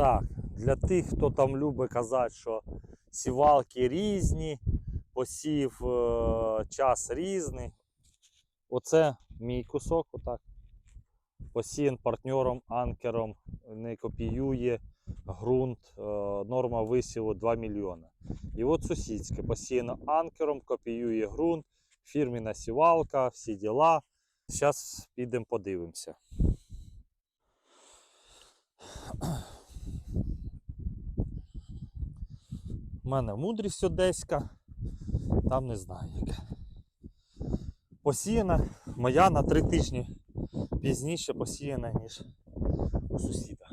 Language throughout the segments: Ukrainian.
Так, для тих, хто там любить казати, що сівалки різні, посів е, час різний. Оце мій кусок, отак. Посіян партнером, анкером, не копіює ґрунт, е, норма висіву 2 мільйони. І от сусідське, посіяно анкером, копіює ґрунт, фірміна сівалка, всі діла. Зараз підемо подивимося. У мене мудрість одеська, там не знаю яке. Посіяна моя на три тижні пізніше посіяна, ніж у сусіда.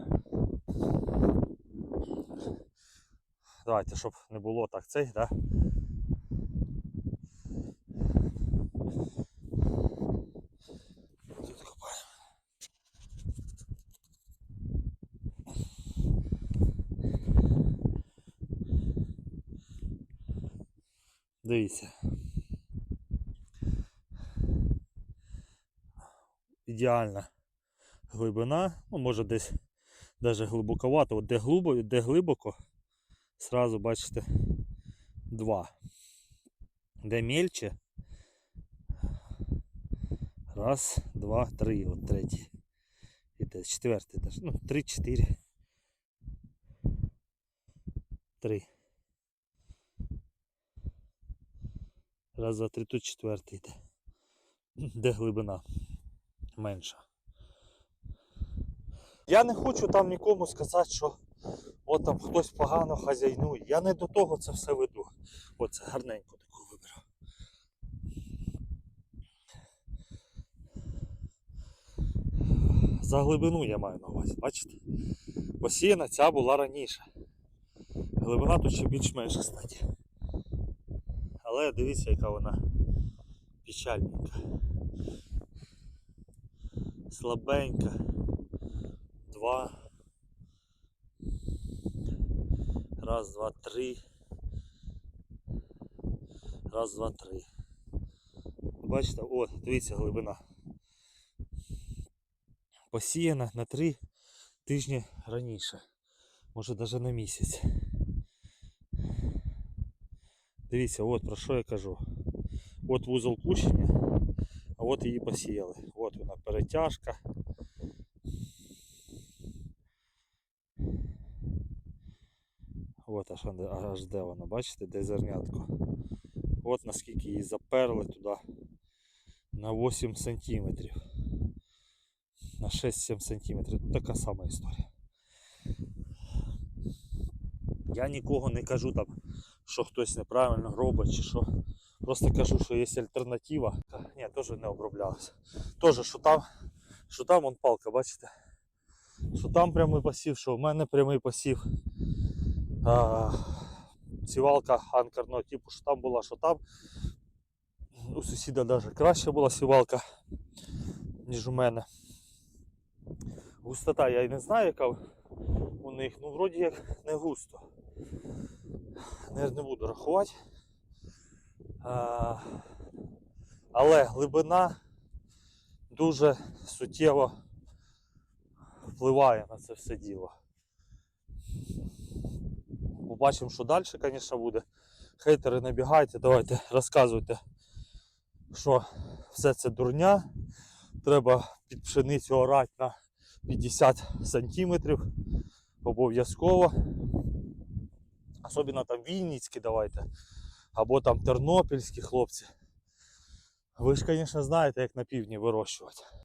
Давайте, щоб не було так цей, да? Дивіться. Ідеальна глибина, ну може десь навіть глибоковато, от де глибоко, де глибоко, сразу бачите два. Де мельче. Раз, два, три, от третій. І де четвертий теж. Ну, три, чотири. Три. Раз, два, три, тут четвертий йде. Де глибина менша. Я не хочу там нікому сказати, що от там хтось погано хазяйнує. Я не до того це все веду. Оце гарненько таку виберу. За глибину я маю на увазі, бачите? Посіяна ця була раніше. Глибина тут ще більш-менш, кстати. Але дивіться, яка вона печальненька. Слабенька. Два. Раз, два, три. Раз, два, три. Бачите, о, дивіться глибина. Посіяна на три тижні раніше. Може навіть на місяць. Дивіться, от про що я кажу. От вузол кущення, а от її посіяли. От вона перетяжка. От аж, аж де вона, бачите, де зернятко. От наскільки її заперли туди на 8 сантиметрів. На 6-7 сантиметрів. Тут така сама історія. Я нікого не кажу там, що хтось неправильно робить чи що. Просто кажу, що є альтернатива. Ні, теж не оброблялася. Теж, що там, що там вон палка, бачите? Що там прямий посів, що в мене прямий посів. А, сівалка анкерного типу, що там була, що там. У сусіда навіть краща була сівалка, ніж у мене. Густота я і не знаю, яка у них, ну вроді як не густо. Не, не буду рахувати. А, але глибина дуже суттєво впливає на це все діло. Побачимо, що далі, звісно, буде. Хейтери набігайте, давайте розказуйте, що все це дурня. Треба під пшеницю орати на 50 сантиметрів обов'язково. Особливо там Вінницькі давайте. Або там тернопільські хлопці. Ви ж, звісно, знаєте, як на півдні вирощувати.